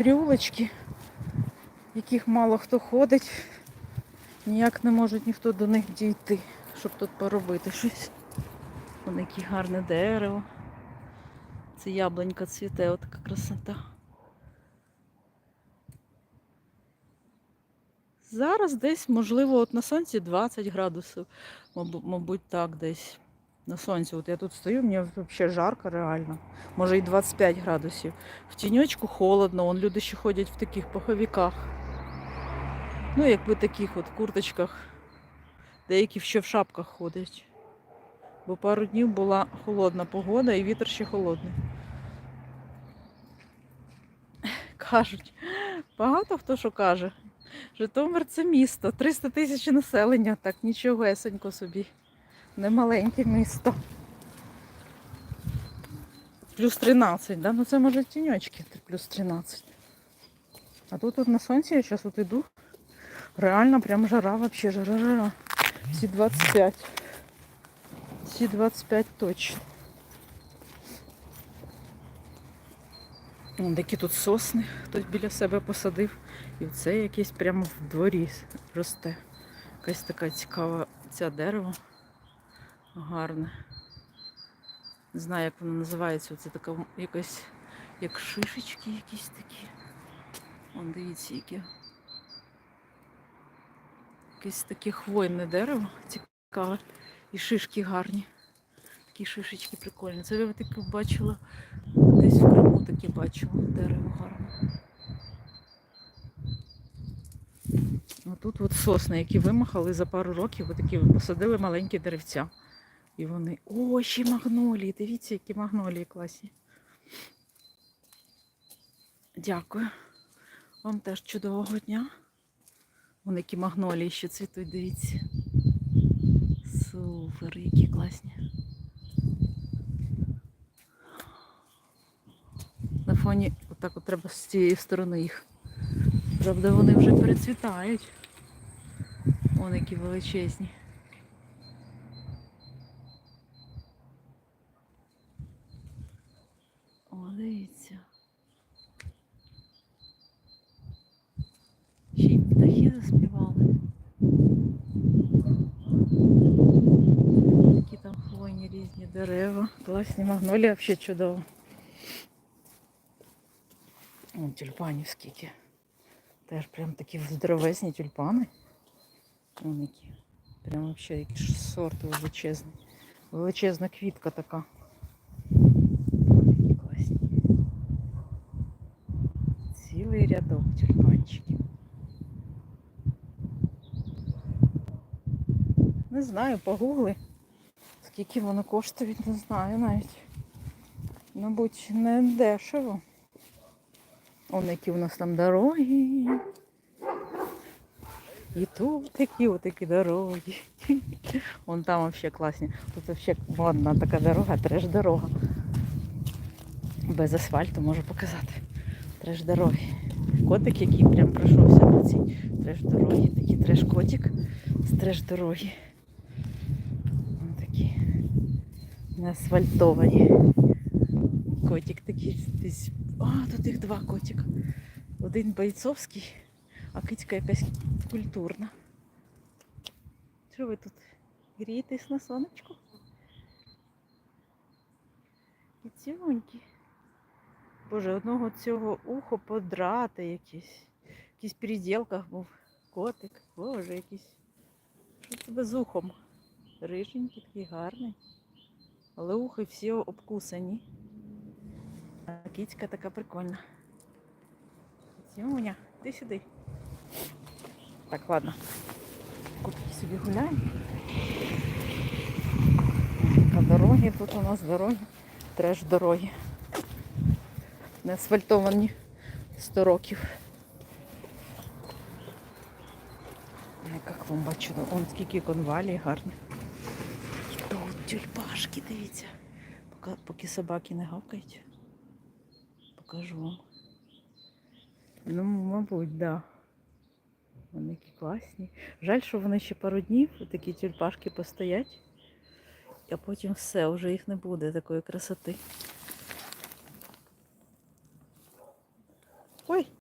переулочки, яких мало хто ходить. Ніяк не можуть ніхто до них дійти, щоб тут поробити щось. Вон яке гарне дерево. Це яблунька цвіте, от така красота. Зараз десь, можливо, от на сонці 20 градусів, мабуть, так десь. На сонці. От я тут стою, мені взагалі жарко реально. Може і 25 градусів. В тіньочку холодно, вон люди ще ходять в таких пуховиках. Ну, якби таких от курточках. Деякі ще в шапках ходять. Бо пару днів була холодна погода і вітер ще холодний. Кажуть, багато хто що каже. Житомир це місто, 300 тисяч населення, так нічого есенько собі. Немаленьке місто. Плюс 13, да? Ну це може тіньочки, плюс 13. А тут от на сонці я зараз от іду. Реально прям жара, вообще жара, жара. Всі 25. Всі 25 точно. Такі тут сосни, хтось біля себе посадив. І це якесь прямо в дворі росте. Якась така цікава ця дерево. Гарне. Не знаю, як воно називається. Це така якась, як шишечки якісь такі. Вон дивіться, яке. Якесь таке хвойне дерево цікаве. І шишки гарні. Такі шишечки прикольні. Це я таке бачила. Десь в Криму таке бачила дерево гарне. Тут от сосни, які вимахали за пару років, такі посадили маленькі деревця. І вони. О, ще магнолії. Дивіться, які магнолії класні. Дякую. Вам теж чудового дня. Вон які магнолії ще цвітуть, дивіться. Супер, які класні. На фоні отак от треба з цієї сторони їх. Правда, вони вже перецвітають. Вон які величезні. О, дивіться. Ще й птахи заспівали. Такі там хвойні різні дерева. Класні магнолії взагалі чудово. Вон тюльпанів скільки. Теж прям такі здоровезні тюльпани. Вон які. Прям вообще якийсь сорт величезний. Величезна квітка така. Які класні. Цілий рядок тюльпанчиків. Не знаю, погугли. Скільки воно коштує, не знаю навіть. Мабуть, не дешево. Вон які у нас там дороги. І тут такі отакі дороги. Вон там вообще класні. Тут вообще модна така дорога, треш-дорога. Без асфальту можу показати. Треш-дороги. Котик, який прям пройшовся по цій треш-дорогі. Такий треш-котик з треш-дороги. Вон такі неасфальтовані. Котик такий десь. А, тут їх два котика. Один бойцовський, а кицька якась культурна. Що ви тут грієтесь на сонечку? І. Боже, одного цього ухо подрати якісь. Якийсь переділках був котик. Боже, якийсь. Що це без ухом? Риженький, такий гарний. Але ухи всі обкусані. А кицька така прикольна. Сімуня, ти сюди. Так, ладно. Кутки собі гуляємо. По дороги тут у нас дороги. Треш дороги. Не асфальтовані 100 років. Яка клумба чудо. Он скільки конвалій гарні. І тут тюльпашки, дивіться. Поки, поки собаки не гавкають. Покажу вам. Ну, мабуть, да. Вони які класні. Жаль, що вони ще пару днів такі тюльпашки постоять, а потім все, вже їх не буде такої красоти. Oui.